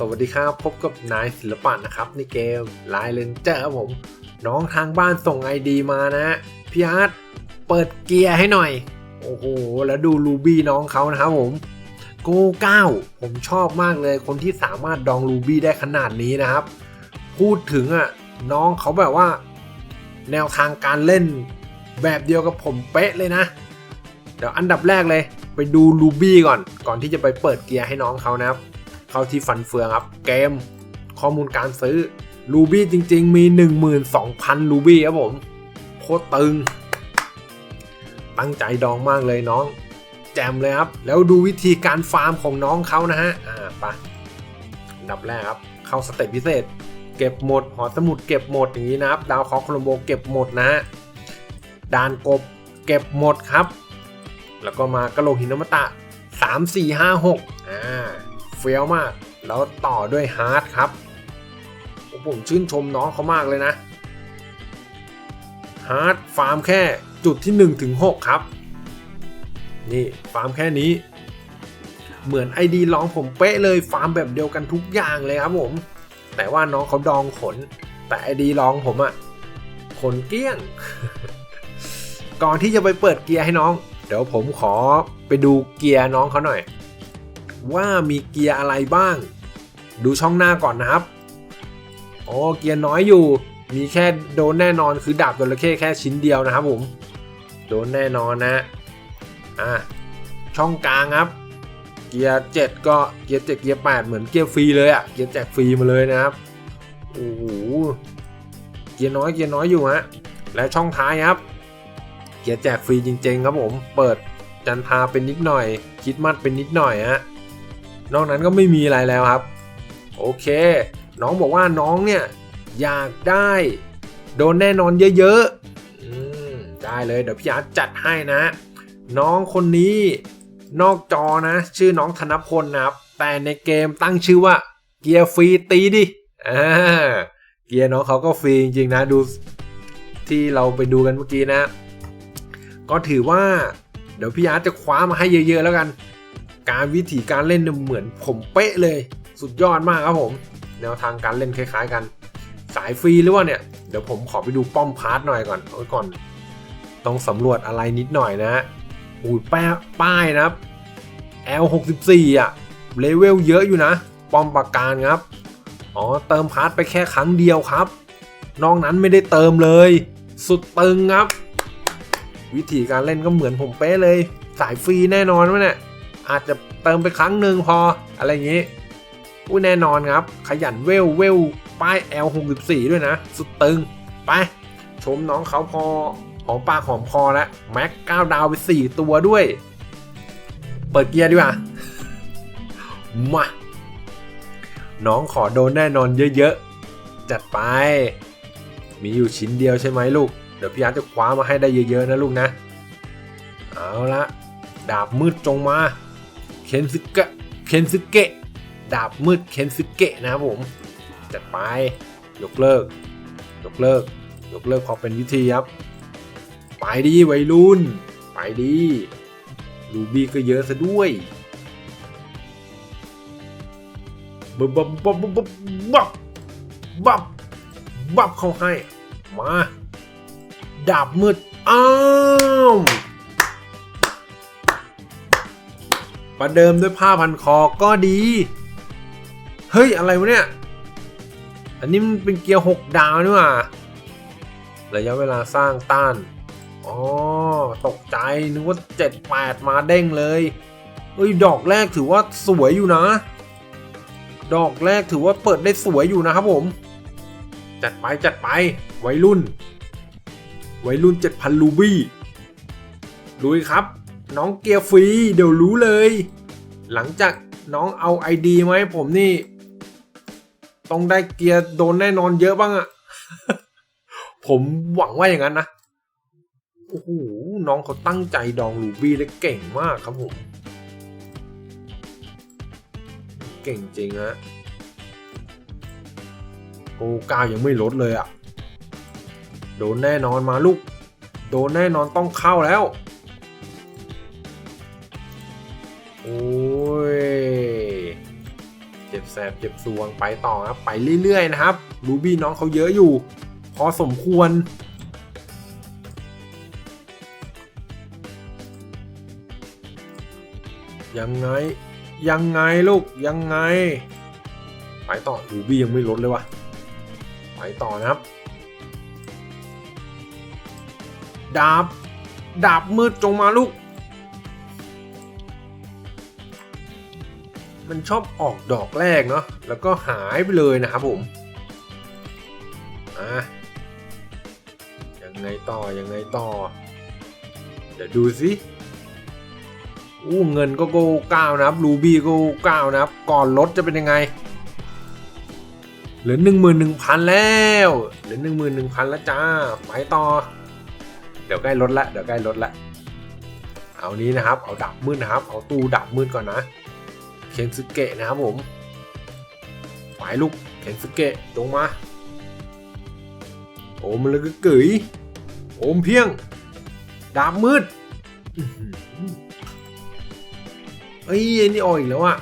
สวัสดีครับ พบกับนายศิลปะนะครับในเกมไลเลนเจอร์ครับผม น้องทางบ้านส่งไอดีมานะ พี่อาร์ตเปิดเกียร์ให้หน่อย โอ้โห แล้วดูรูบี้น้องเขานะครับผมโกเก้าผมชอบมากเลยคนที่สามารถดองรูบี้ได้ขนาดนี้นะครับ พูดถึงอะน้องเขาแบบว่า แนวทางการเล่นแบบเดียวกับผมเป๊ะเลยนะ เดี๋ยวอันดับแรกเลย ไปดูรูบี้ก่อน ก่อนที่จะไปเปิดเกียร์ให้น้องเขานะครับ เข้าที่ฟันเฟืองครับ เกม ข้อมูลการซื้อรูบี้จริง ๆ มี 12,000รูบี้ครับผม โคตรตึง ตั้งใจดองมากเลยน้อง แจมเลยครับ แล้วดูวิธีการฟาร์มของน้องเขานะฮะ อ่าไปอันดับแรกครับ เข้าสเต็ปพิเศษ เก็บหมด หอสมุดเก็บหมดอย่างนี้นะครับ ดาวคอโคลมโบเก็บหมดนะฮะดานกบเก็บหมดครับ แล้วก็มากระโหลกหินอมตะ 3 4 5 6อ่า เฟี้ยวมาก แล้วต่อด้วยฮาร์ดครับ ผมชื่นชมน้องเขามากเลยนะ ฮาร์ดฟาร์มแค่จุดที่1ถึง6ครับ นี่ฟาร์มแค่นี้ เหมือนไอดีลองผมเป๊ะเลยฟาร์มแบบเดียวกันทุกอย่างเลยครับผม แต่ว่าน้องเขาดองขน แต่ไอดีลองผมอะขนเกลี้ยง ก่อนที่จะไปเปิดเกียร์ให้น้อง เดี๋ยวผมขอไปดูเกียร์น้องเขาหน่อย ว่ามีเกียร์อะไรบ้าง ดูช่องหน้าก่อนนะครับ โอ้เกียร์น้อยอยู่ มีแค่โดนแน่นอนคือดาบจระเข้แค่ชิ้นเดียวนะครับผม โดนแน่นอนนะ อะ ช่องกลางครับ เกียร์7ก็เกียร์7เกียร์8เหมือนเกียร์ฟรีเลยอะ่ะ เกียร์แจกฟรีมาเลยนะครับ โอ้โห เกียร์น้อยเกียร์น้อยอยู่ฮะ และช่องท้ายครับ เกียร์แจกฟรีจริง ๆ ครับผม เปิดจันทาเป็นนิดหน่อย คิดมัดเป็นนิดหน่อยฮะ นอกนั้นก็ไม่มีอะไรแล้วครับ โอเค น้องบอกว่าน้องเนี่ยอยากได้ โดนแน่นอนเยอะๆอได้เลยเดี๋ยวพี่อาร์ตจัดให้นะ น้องคนนี้นอกจอนะ ชื่อน้องธนพลนะครับ แต่ในเกมตั้งชื่อว่าเกียร์ฟรีตีดิอ่าเกียร์น้องเขาก็ฟรีจริงๆนะดูที่เราไปดูกันเมื่อกี้นะ ก็ถือว่าเดี๋ยวพี่อาร์ตจะคว้ามาให้เยอะๆแล้วกัน การวิธีการเล่นเนี่เหมือนผมเป๊ะเลย สุดยอดมากครับผม แนวทางการเล่นคล้ายๆกัน สายฟรีหรือว่าเนี่ย เดี๋ยวผมขอไปดูป้อมพาร์ทหน่อยก่อนเอาก่อน ต้องสำรวจอะไรนิดหน่อยนะอุ้ยแป้ป้ายนะครับ L64 อะเลเวลเยอะอยู่นะ ป้อมปราการครับ อ๋อ เติมพาร์ทไปแค่ครั้งเดียวครับ นอกนั้นไม่ได้เติมเลย สุดตึงครับ วิธีการเล่นก็เหมือนผมเป๊ะเลย สายฟรีแน่นอนวะเนี่ย อาจจะเติมไปครั้งหนึ่งพออะไรอย่างงี้อุ้แน่นอนครับ ขยันเวลเวลป้าย L64 ด้วยนะ สุดตึง ไป ชมน้องเขาพอหอมปากหอมคอแล้วแม็ก9ดาวไป 4 ตัวด้วย เปิดเกียร์ดีกว่า มา น้องขอโดนแน่นอนเยอะๆ จัดไป มีอยู่ชิ้นเดียวใช่ไหมลูก เดี๋ยวพี่อาร์ตจะคว้ามาให้ได้เยอะๆนะลูกนะ เอาละดาบมืดจงมา เคนซึกะเคนซึเกะดาบมืดเคนซึเกะนะครับผม จัดไป ยกเลิก ยกเลิก ยกเลิกพอเป็นวิธีครับ ไปดีวัยรุ่น ไปดีรูบี้ก็เยอะซะด้วยบับบับบับบับบับบับบับเข้าให้ มา ดาบมืด อ้าว ประเดิมด้วยผ้าพันคอก็ดี เฮ้ย อะไรวะเนี่ย อันนี้มันเป็นเกียร์หกดาวนี่หว่า ระยะเวลาสร้างต้าน อ๋อ ตกใจนึกว่าเจ็ดแปดมาเด้งเลยเอ้ย ดอกแรกถือว่าสวยอยู่นะ ดอกแรกถือว่าเปิดได้สวยอยู่นะครับผม จัดไปจัดไป วัยรุ่น วัยรุ่น7,000ลูบี้ลุยครับ น้องเกียร์ฟรีเดี๋ยวรู้เลย หลังจากน้องเอาไอดีมาให้ผมนี่ ต้องได้เกียร์โดนแน่นอนเยอะบ้างอะผมหวังว่าอย่างนั้นนะโอ้โหน้องเขาตั้งใจดองลูบี้ได้เก่งมากครับผม เก่งจริงฮะโกกายังไม่ลดเลยอะ่ะ โดนแน่นอนมาลูก โดนแน่นอนต้องเข้าแล้ว โอ้ย เจ็บแสบเจ็บสวงไปต่อครับไปเรื่อยๆนะครับรูบี้น้องเขาเยอะอยู่ พอสมควรยังไง ยังไงลูกยังไง ไปต่อรูบี้ยังไม่ลดเลยวะไปต่อนะครับ ดาบ ดาบมืดจงมาลูก มันชอบออกดอกแรกเนาะแล้วก็หายไปเลยนะครับผมอะยังไงต่อยังไงต่อ เดี๋ยวดูสิอู้เงินก็โกเก้านะครับรูบี้ก็เก้านะครับ ก่อนลดจะเป็นยังไง เหลือหนึ่งหมื่นหนึ่งพันแล้วเหลือหนึ่งหมื่นหนึ่งพันแล้วจ้าไปต่อ เดี๋ยวใกล้ลดละเดี๋ยวใกล้ลดละเอานี้นะครับ เอาดับมืดนะครับ เอาตู้ดับมืดก่อนนะ เคนสึเกะนะครับผมไปลูกเคนสึเกะจงมา โอมมันเลยก็เกยโอมเพียง ดาบมืดเอ้ยนี่ออกอีกแล้วอะ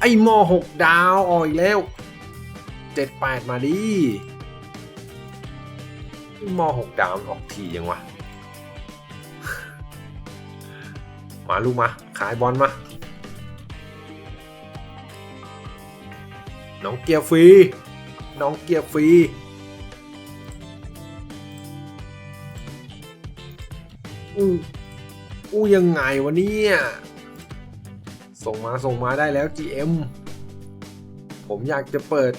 ไอ้มอหกดาวออกอีกแล้วเจ็ดแปดมาดิมอหกดาวออกทียังวะ มาลูกมา ขายบอลมา น้องเกียร์ฟรี น้องเกียร์ฟรี อู้อู้ยังไงวะเนี่ย ส่งมาส่งมาได้แล้ว GM ผมอยากจะเปิด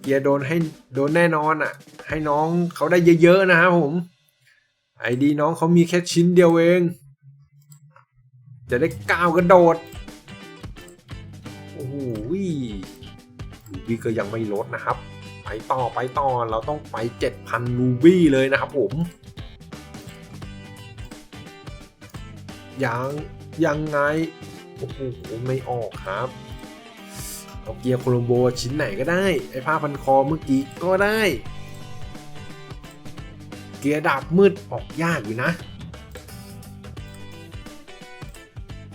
เกียร์โดนให้โดนแน่นอนอะ ให้น้องเขาได้เยอะๆนะครับผม ไอดีน้องเขามีแค่ชิ้นเดียวเอง จะได้ก้าวกระโดด โอ้โหลูบี้ก็ยังไม่ลดนะครับ ไปต่อไปต่อเราต้องไป 7,000 ลูบี้เลยนะครับผม ยังยังไง โอ้โหไม่ออกครับเอาเกียร์โคลอมโบชิ้นไหนก็ได้ ไอ้ผ้าพันคอเมื่อกี้ก็ได้ เกียร์ดาบมืดออกยากอยู่นะ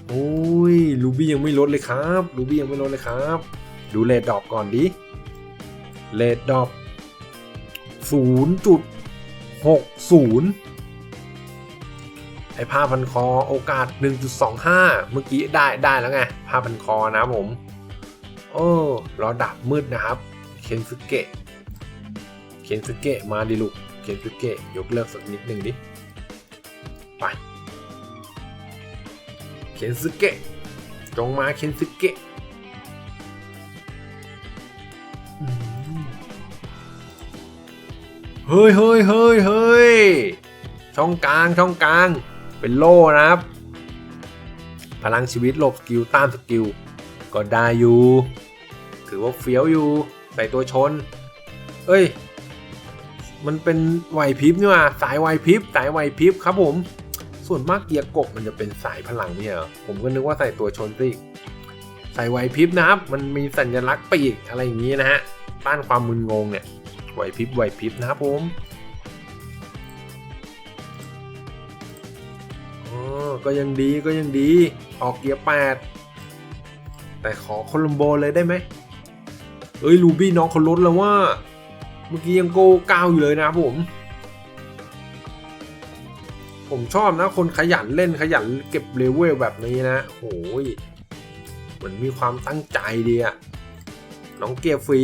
โอ้ยลูบี้ยังไม่ลดเลยครับลูบี้ยังไม่ลดเลยครับ ดูเลดดอปก่อนดิเลดดอปศูนย์จุดหกศูนย์ไอผ้าพันคอโอกาส 1.25 เมื่อกี้ได้ได้แล้วไงผ้าพันคอนะผม โอ้รอดับมืดนะครับ เคนสึเกะ เคนสึเกะมาดิลูก เคนสึเกะยกเลิกสักนิดหนึ่งดิ เคนสึเกะ จงมาเคนสึเกะเฮ้ยเฮ้ยเฮ้ยเฮ้ยช่องกลางช่องกลาง เป็นโล่นะครับ พลังชีวิตหลบสกิลตานสกิล ก็ได้อยู่ ถือว่าเฟี้ยวอยู่ ใส่ตัวชน เอ้ย มันเป็นไหวพริบนี่ว่าสายไหวพริบสายไหวพริบครับผม ส่วนมากเกียร์กบมันจะเป็นสายพลังเนี่ย ผมก็นึกว่าใส่ตัวชนสิใส่ไหวพริบนะครับ มันมีสัญลักษณ์ปีกอะไรอย่างนี้นะฮะ ต้านความมึนงงเนี่ย ไหวพริบไหวพริบนะครับผมอ๋อก็ยังดีก็ยังดี ออกเกียร์แปดแต่ขอโคลัมโบเลยได้ไหม เอ้ยลูบี้น้องเขาลดแล้วว่า เมื่อกี้ยังโก้ก้าอยู่เลยนะครับผม ผมชอบนะ คนขยันเล่นขยันเก็บเลเวลแบบนี้นะโอ้ยเหมือนมีความตั้งใจดีอะน้องเกียร์ฟรี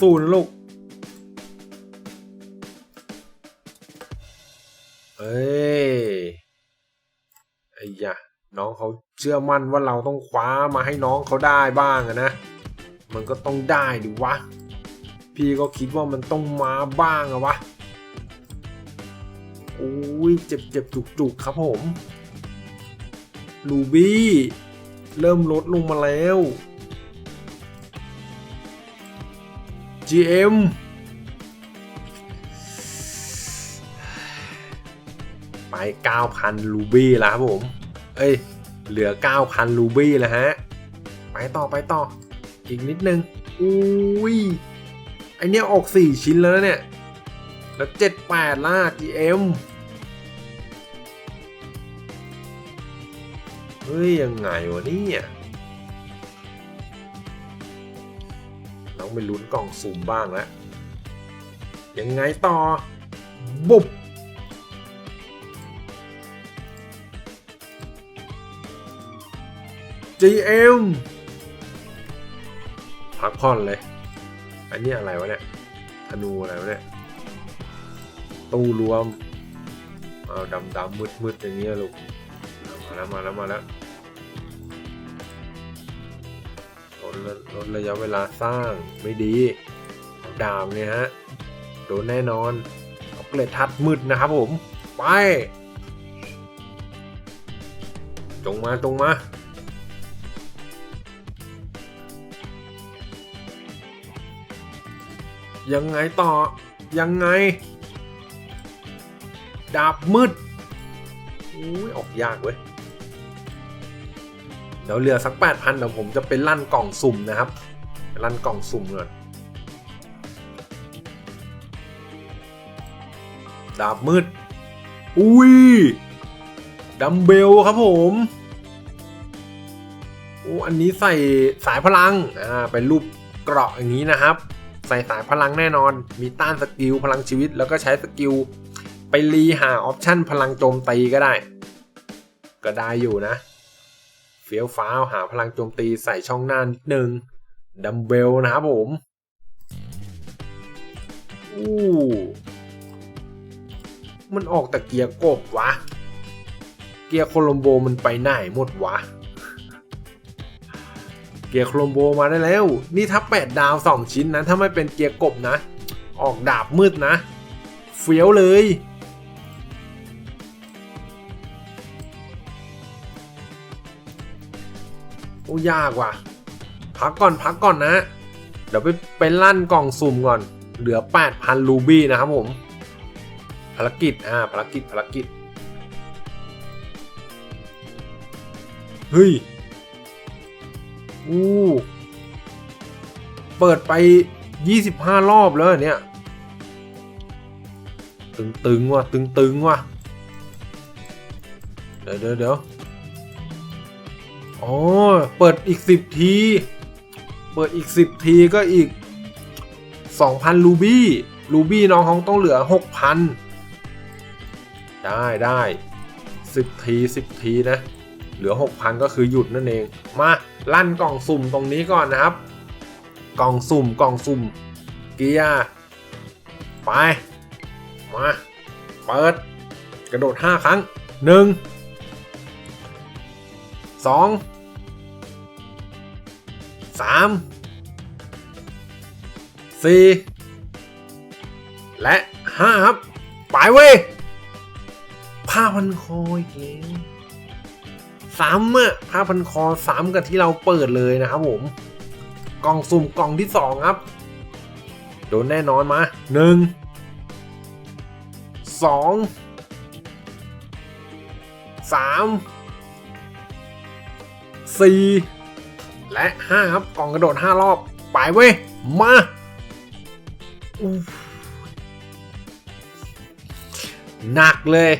สู้ๆนะลูกเอ้ยไอ้ยะน้องเขาเชื่อมั่นว่าเราต้องคว้ามาให้น้องเขาได้บ้างนะ มันก็ต้องได้ดิวะ พี่ก็คิดว่ามันต้องมาบ้างอะวะ อ้ยเจ็บเจ็บจุกจุกครับผมลูบี้เริ่มลดลงมาแล้ว GM ไป 9,000 ลูบี้แล้วครับผม เอ้ย เหลือ 9,000 ลูบี้แล้วฮะ ไปต่อไปต่อ อีกนิดนึง อุ้ยไอเนี้ยออก 4 ชิ้นแล้วเนี่ย แล้ว78ล่ะ GM โฮ้ย ยังไงวะเนี่ยต้องไปลุ้นกล่องสุ่มบ้างแล้ว ยังไงต่อ บุบ GM พักผ่อนเลย อันนี้อะไรวะเนี่ยธนูอะไรวะเนี่ย ตู้รวมเอาดำดำมืดมืดๆอย่างเงี้ยลูกมาแล้วมาแล้วมาแล้วลดระลดระยะเวลาสร้างไม่ดีเอาดามเนี่ยฮะโดนแน่นอนเอาเกล็ดทัดมืดนะครับผม ไป จงมาจงมายังไงต่อ ยังไง ดาบมืดอุ้ยออกยากเว้ยเดี๋ยวเหลือสักแปดพันเดี๋ยวผมจะไปลั่นกล่องสุ่มนะครับลั่นกล่องสุ่มก่อนดาบมืด อุ้ย ดัมเบลครับผมโอ้อันนี้ใส่สายพลัง อ่า เป็นรูปเกราะอย่างนี้นะครับ ใส่สายพลังแน่นอน มีต้านสกิลพลังชีวิต แล้วก็ใช้สกิล ไปรีหาออปชั่นพลังโจมตีก็ได้ ก็ได้อยู่นะ เฟี้ยวฟ้าวหาพลังโจมตีใส่ช่องหน้านิดนึงดัมเบลนะครับผมอู้มันออกแต่เกียร์กบวะ เกียร์โคลมโบมันไปไหนหมดวะ เกียร์โคลมโบมาได้แล้ว นี่ถ้าแปดดาวสองชิ้นนะ ถ้าไม่เป็นเกียร์กบนะ ออกดาบมืดนะ เฟี้ยวเลย ยากว่ะ พักก่อนพักก่อนนะ เดี๋ยวไปไปลั่นกล่องสุ่มก่อน เหลือ 8,000 รูบี้นะครับผม ภารกิจ อ่า ภารกิจ ภารกิจ เฮ้ย อู้ เปิดไป 25 รอบแล้วเนี่ย ตึงๆว่ะ ตึงๆว่ะ เดี๋ยวเดี๋ยวเดี๋ยว อ๋อ เปิดอีก10ที เปิดอีก10ทีก็อีก2,000รูบี้ รูบี้น้องเขาต้องเหลือ6,000ได้ได้10ที10ทีนะ เหลือ6,000ก็คือหยุดนั่นเอง มาลั่นกล่องสุ่มตรงนี้ก่อนนะครับ กล่องสุ่มกล่องสุ่มเกียร์ไป มา เปิด กระโดด 5 ครั้ง 1 สองสามสี่และห้าครับ ไปเว้ยผ้าพันคออีกแล้วซ้ำอะผ้าพันคอซ้ำกับที่เราเปิดเลยนะครับผม กล่องสุ่มกล่องที่สองครับ โดนแน่นอนมาหนึ่งสองสาม สี่และห้าครับกล่องกระโดดห้ารอบ ไปเว้ย มาอู้หนักเลย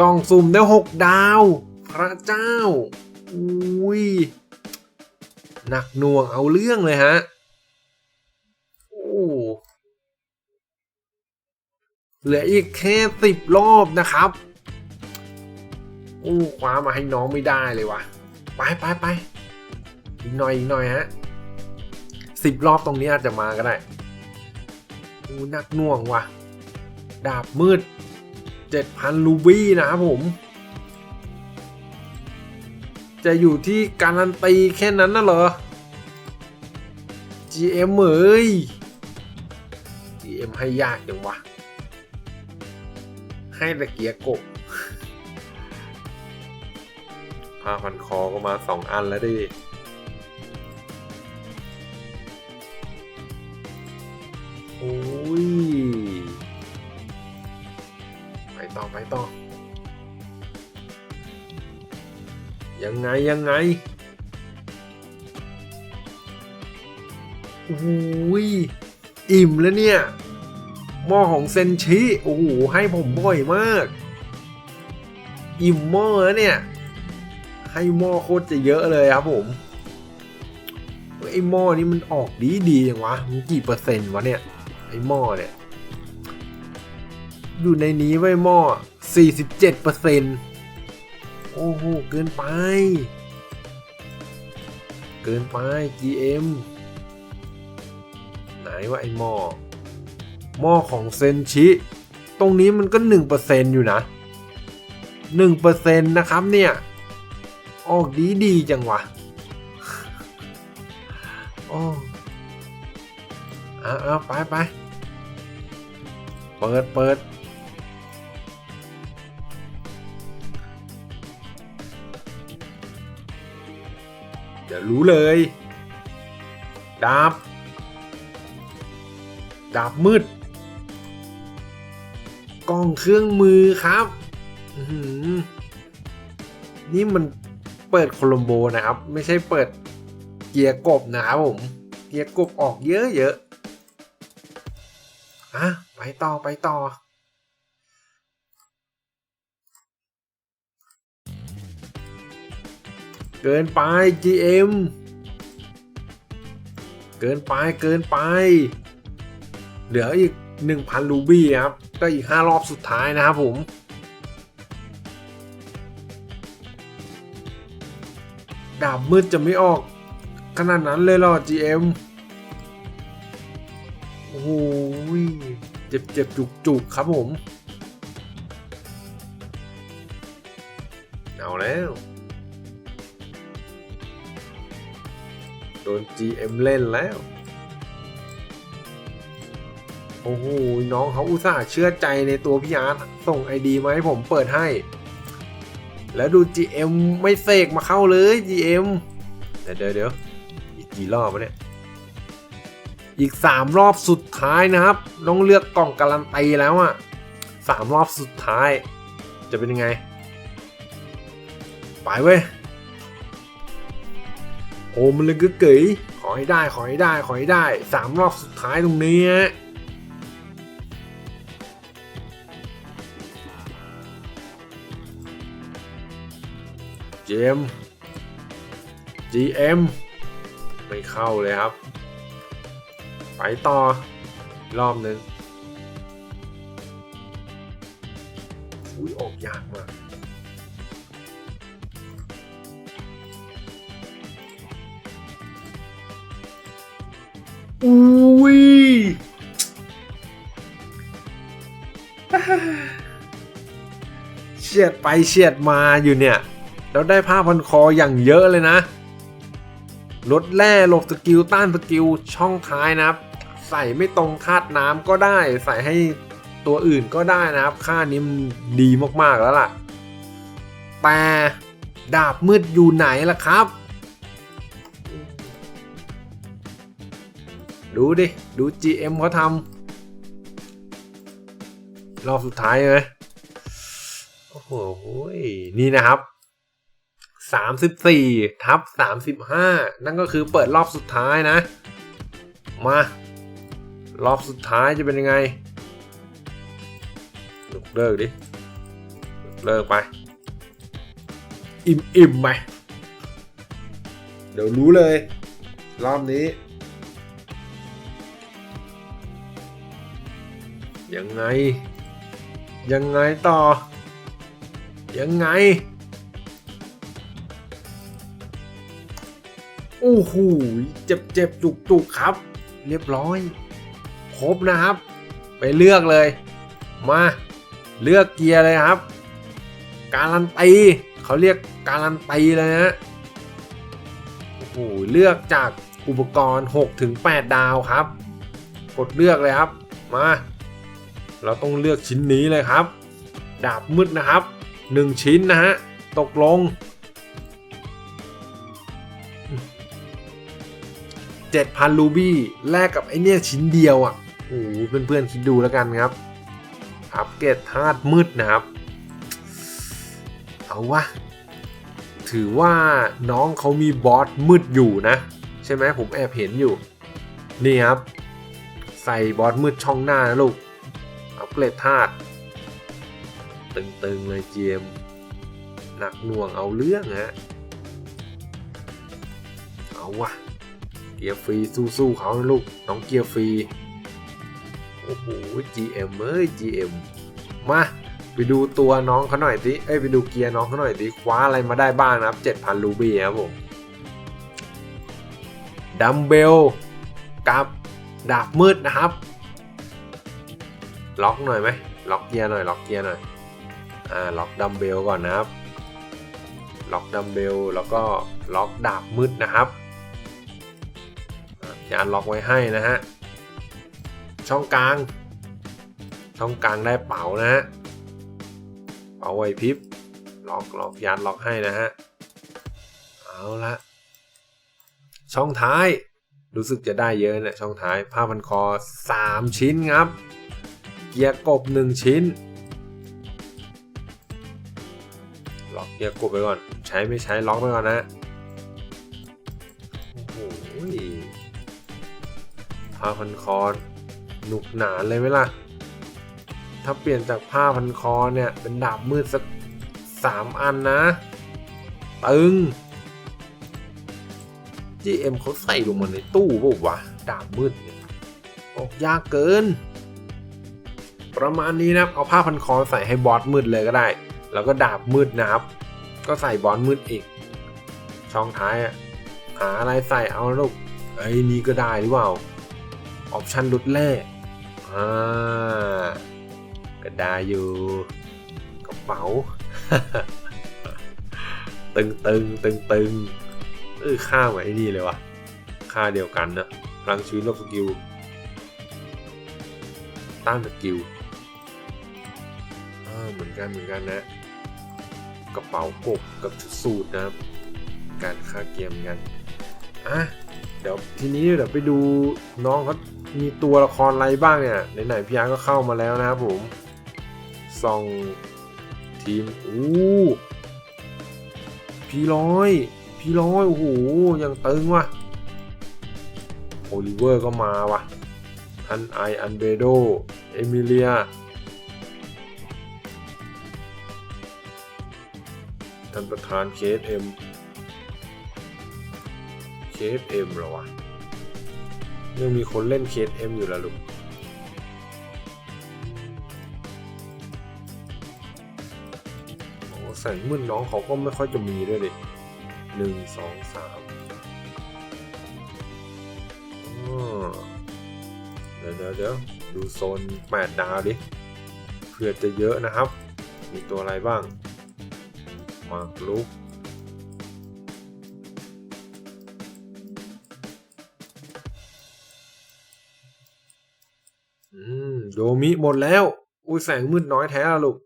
กล่องสุ่มได้หกดาว พระเจ้า อุ้ยหนักหน่วงเอาเรื่องเลยฮะ โอ้เหลืออีกแค่สิบรอบนะครับ โอ้คว้ามาให้น้องไม่ได้เลยว่ะ ไปไปไปอีกหน่อยอีกหน่อยฮะสิบรอบตรงนี้อาจจะมาก็ได้โอ้หนักน่วงว่ะ ดาบมืดเจ็ดพันลูบี้นะครับผม จะอยู่ที่การันตีแค่นั้นน่ะเหรอ GM เอ้ย GM ให้ยากจังวะ ให้ตะเกียร์กบ ผ้าพันคอก็มาสองอันแล้วดิโอ้ยไปต่อไปต่อ ยังไงยังไงโอ้ยอิ่มแล้วเนี่ยหม้อของเซนชิ โอ้โห ให้ผมบ่อยมาก อิ่มหม้อแล้วเนี่ย ให้หม้อโคตรจะเยอะเลยครับผมไอ้หม้อนี้มันออกดีดีๆอย่างวะมันกี่เปอร์เซ็นต์วะเนี่ยไอ้หม้อเนี่ยอยู่ในนี้ไว้หม้อ47เปอร์เซ็นต์โอ้โหเกินไป เกินไป GM ไหนว่าไอ้หม้อหม้อของเซนชิ ตรงนี้มันก็ 1%อยู่นะ 1%นะครับเนี่ย ออกดีดีจังวะโอ้เอาเอาไปไปเปิดเปิดเดี๋ยวรู้เลยดาบดาบมืด กล้องเครื่องมือครับ นี่มัน เปิดโคลัมโบนะครับ ไม่ใช่เปิดเกียร์กบนะครับผม เกียร์กบออกเยอะเยอะๆอะไปต่อไปต่อ เกินไป GM เกินไปเกินไป เหลืออีก 1,000 รูบี้ครับ ก็อีก 5 รอบสุดท้ายนะครับผม ดาบมืดจะไม่ออก ขนาดนั้นเลยเหรอ GM โอ้โหเจ็บเจ็บจุกจุกครับผม เอาแล้ว โดน GM เล่นแล้ว โอ้โห น้องเขาอุตส่าห์เชื่อใจในตัวพี่อาร์ตส่งไอดีมาให้ผมเปิดให้ แล้วดู GM ไม่เสกมาเข้าเลย GM เดี๋ยวเดี๋ยวเดี๋ยวอีกกี่รอบวะเนี่ย อีก 3 รอบสุดท้ายนะครับ ต้องเลือกกล่องการันตีแล้วอะสามรอบสุดท้าย จะเป็นยังไง ไปเว้ยโอมันเลยกึกกึ๋ยขอให้ได้ขอให้ได้ขอให้ได้สามรอบสุดท้ายตรงนี้ฮะ เจม GM ไม่เข้าเลยครับ ไปต่อ รอบหนึ่งอุ้ยออกยากมากอุ้ยเฉียดไปเฉียดมาอยู่เนี่ย แล้วได้ผ้าพันคออย่างเยอะเลยนะลดแร่หลบสกิลต้านสกิลช่องท้ายนะครับ ใส่ไม่ตรงคาดน้ำก็ได้ ใส่ให้ตัวอื่นก็ได้นะครับ ค่านี้มันดีมากๆแล้วล่ะ แต่ดาบมืดอยู่ไหนล่ะครับ ดูดิ ดู GM เขาทำรอบสุดท้ายเลยโอ้โห นี่นะครับ 34 ทับ 35 นั่นก็คือเปิดรอบสุดท้ายนะ มา รอบสุดท้ายจะเป็นยังไงยกเลิกดิยกเลิกไป อิ่มอิ่มๆไป เดี๋ยวรู้เลย รอบนี้ ยังไง ยังไงต่อ ยังไง โอ้โหเจ็บเจ็บจุกจุกครับ เรียบร้อย ครบนะครับ ไปเลือกเลย มาเลือกเกียร์เลยครับ การันตีเขาเรียกการันตีเลยนะโอ้โหเลือกจากอุปกรณ์6ถึง8ดาวครับ กดเลือกเลยครับ มา เราต้องเลือกชิ้นนี้เลยครับ ดาบมืดนะครับ 1 ชิ้นนะฮะ ตกลง 7,000 รูบี้แลกกับไอเนี่ยชิ้นเดียวอะ่ะโอ้โหเพื่อนๆคิดดูแล้วกันครับ อัปเกรดธาตุมืดนะครับ เอาวะ ถือว่าน้องเขามีบอสมืดอยู่นะ ใช่ไหมผมแอบเห็นอยู่ นี่ครับ ใส่บอสมืดช่องหน้านะลูก อัปเกรดธาตุตึงๆเลยเจมหนักหน่วงเอาเรื่องฮะเอาวะ กียร์ฟรีสู้ๆเขานะลูก น้องเกียร์ฟรี โอ้โห GM เอ้ย GM มา ไปดูตัวน้องเขาหน่อยสิเอ้ยไปดูเกียร์น้องเขาหน่อยสิคว้าอะไรมาได้บ้างนะครับ7,000รูบีครับผมดัมเบลกับดาบมืดนะครับ ล็อกหน่อยไหมล็อกเกียร์หน่อยล็อกเกียร์หน่อยอ่าล็อกดัมเบลก่อนนะครับ ล็อกดัมเบลแล้วก็ล็อกดาบมืดนะครับ ยานล็อกไว้ให้นะฮะ ช่องกลาง ช่องกลางได้เป๋านะฮะ เป๋าไวพริบ ล็อกล็อกยานล็อกให้นะฮะ เอาละช่องท้าย รู้สึกจะได้เยอะเนี่ยช่องท้ายผ้าพันคอ 3 ชิ้นครับ เกียร์กบ 1 ชิ้น ล็อกเกียร์กบไปก่อน ใช้ไม่ใช้ล็อกไปก่อนนะ ผ้าพันคอหนุกหนานเลยไหมล่ะถ้าเปลี่ยนจากผ้าพันคอเนี่ย เป็นดาบมืดสักสามอันนะ ตึง GM เขาใส่ลงมาในตู้ปล่าวะดาบมืดเนี่ยออกยากเกิน ประมาณนี้นะครับ เอาผ้าพันคอใส่ให้บอสมืดเลยก็ได้ แล้วก็ดาบมืดนะครับ ก็ใส่บอสมืดอีก ช่องท้ายอะหาอะไรใส่เอาลูกเอ้นี่ก็ได้หรือเปล่า ออปชันลดแร่อ่าก็ได้อยู่กระเป๋า ตึงตึงตึงตึงเออค่าเหมือนไอ้นี่เลยวะค่าเดียวกันนะพลังชีวิตลบสกิลต้านสกิลอ่าเหมือนกันเหมือนกันนะ กระเป๋ากบกับชุดสูตรนะครับ การค่าเกมกันอะ เดี๋ยวทีนี้เดี๋ยวไปดูน้องเขามีตัวละครอะไรบ้างเนี่ยไหนๆพี่อาร์ก็เข้ามาแล้วนะครับผมส่องทีมอู้พี่ร้อยพี่ร้อยโอ้โหยังตึงว่ะโอลิเวอร์ก็มาว่ะอันไออันเบโดเอมิเลียท่านประธานเคสเอ็ม เคสเอ็มหรอวะยังมีคนเล่นเคสเอ็มอยู่ล้วลูกโอ้แสงมืดน้องเขาก็ไม่ค่อยจะมีด้วยดิหนึ่งสองสามเดี๋ยวเดี๋ยวเดี๋ยวดูโซนแปดดาวดิเพื่อจะเยอะนะครับ มีตัวอะไรบ้างมากลุก โยมิหมดแล้ว อุ้ยแสงมืดน้อยแท้ละลูก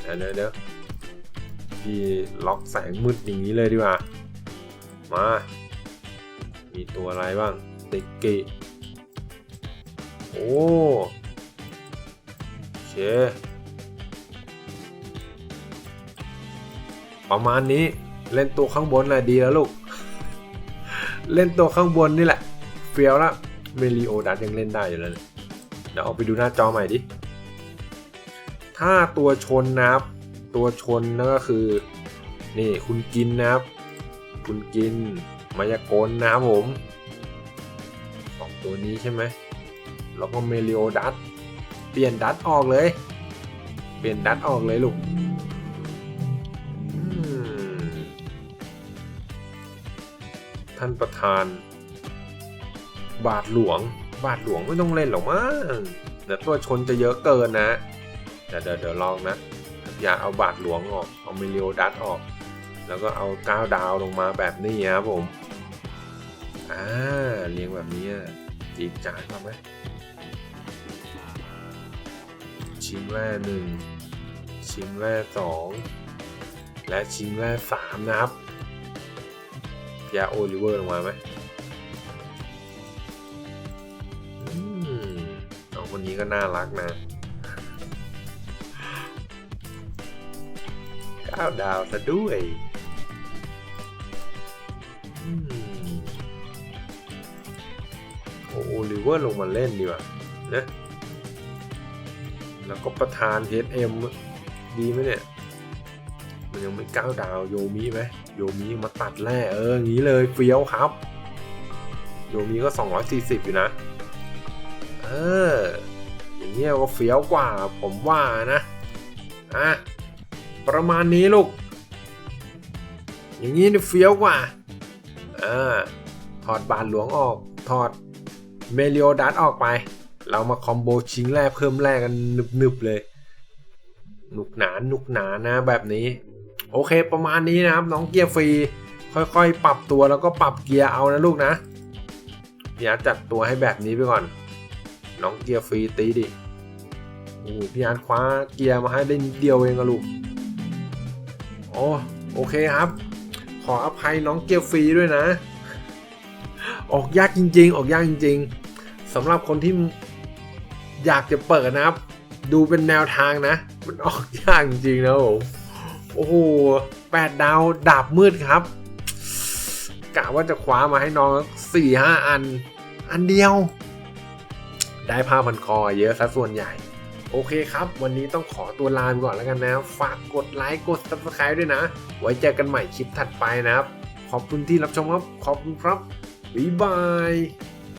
เดี๋ยวเดี๋ยวพี่ล็อกแสงมืดอย่างนี้เลยดีกว่า มา มีตัวอะไรบ้าง ติกกิ โอ้โอเคประมาณนี้เล่นตัวข้างบนน่ะดีแล้วลูก เล่นตัวข้างบนนี่แหละ เฟียวละเมลิโอดัสยังเล่นได้อยู่เลยเนี่ย เดี๋ยวเอาไปดูหน้าจอใหม่ดิ ถ้าตัวชนนะครับ ตัวชนนั่นก็คือ นี่คุณกินนะครับ คุณกินมายากลนะครับผมสองตัวนี้ใช่ไหม แล้วก็เมลิโอดัสเปลี่ยนดัสออกเลย เปลี่ยนดัสออกเลยลูกท่านประธาน บาทหลวง บาทหลวงไม่ต้องเล่นหรอกมั้งเดี๋ยวตัวชนจะเยอะเกินนะ เดี๋ยวเดี๋ยวลองนะ อย่าเอาบาทหลวงออก เอาเมลิโอดัตออก แล้วก็เอาก้าวดาวลงมาแบบนี้ครับผม อ่าเรียงแบบนี้จีบจานมาไหมชิ้นแรกหนึ่งชิ้นแรกสองและชิ้นแรกสามนะครับพีอาโอลิเวอร์ลงมาไหม นี้ก็น่ารักนะก้าวดาวซะด้วยโอโอลิเวอร์ลงมาเล่นดีกว่านะ แล้วก็ประธาน HM ดีไหมเนี่ย มันยังไม่ก้าวดาวโยมิไหมโยมีมาตัดแร่เออ งี้เลยเฟี้ยวครับ โยมีก็ 240 อยู่นะ เออ เงี้ยก็เฟี้ยวกว่าผมว่านะอะประมาณนี้ลูก อย่างนี้นี่เฟี้ยวกว่าอ่าถอดบานหลวงออกถอดเมลิโอดัสออกไป เรามาคอมโบชิงแร่เพิ่มแร่กันนึบๆเลยหนุกหนานหนุกหนานะแบบนี้ โอเคประมาณนี้นะครับน้องเกียร์ฟรี ค่อยๆ ปรับตัวแล้วก็ปรับเกียร์เอานะลูกนะพี่อาร์จัดตัวให้แบบนี้ไปก่อน น้องเกียร์ฟรีตีดิ โอ้พี่อาร์ตคว้าเกียร์มาให้ได้นิดเดียวเองอะลูกโอ้โอเคครับ ขออภัยน้องเกียร์ฟรีด้วยนะ ออกยากจริง ๆ ออกยากจริง ๆสำหรับคนที่อยากจะเปิดนะครับ ดูเป็นแนวทางนะ มันออกยากจริงๆนะผมโอ้โหแปดดาวดาบมืดครับกะว่าจะคว้ามาให้น้องสี่ห้าอัน อันเดียว ได้ผ้าพันคอเยอะซะส่วนใหญ่ โอเคครับ วันนี้ต้องขอตัวลาไปก่อนแล้วกันนะ ฝากกดไลค์กด subscribe ด้วยนะ ไว้เจอกันใหม่คลิปถัดไปนะครับ ขอบคุณที่รับชมครับ ขอบคุณครับบ๊ายบาย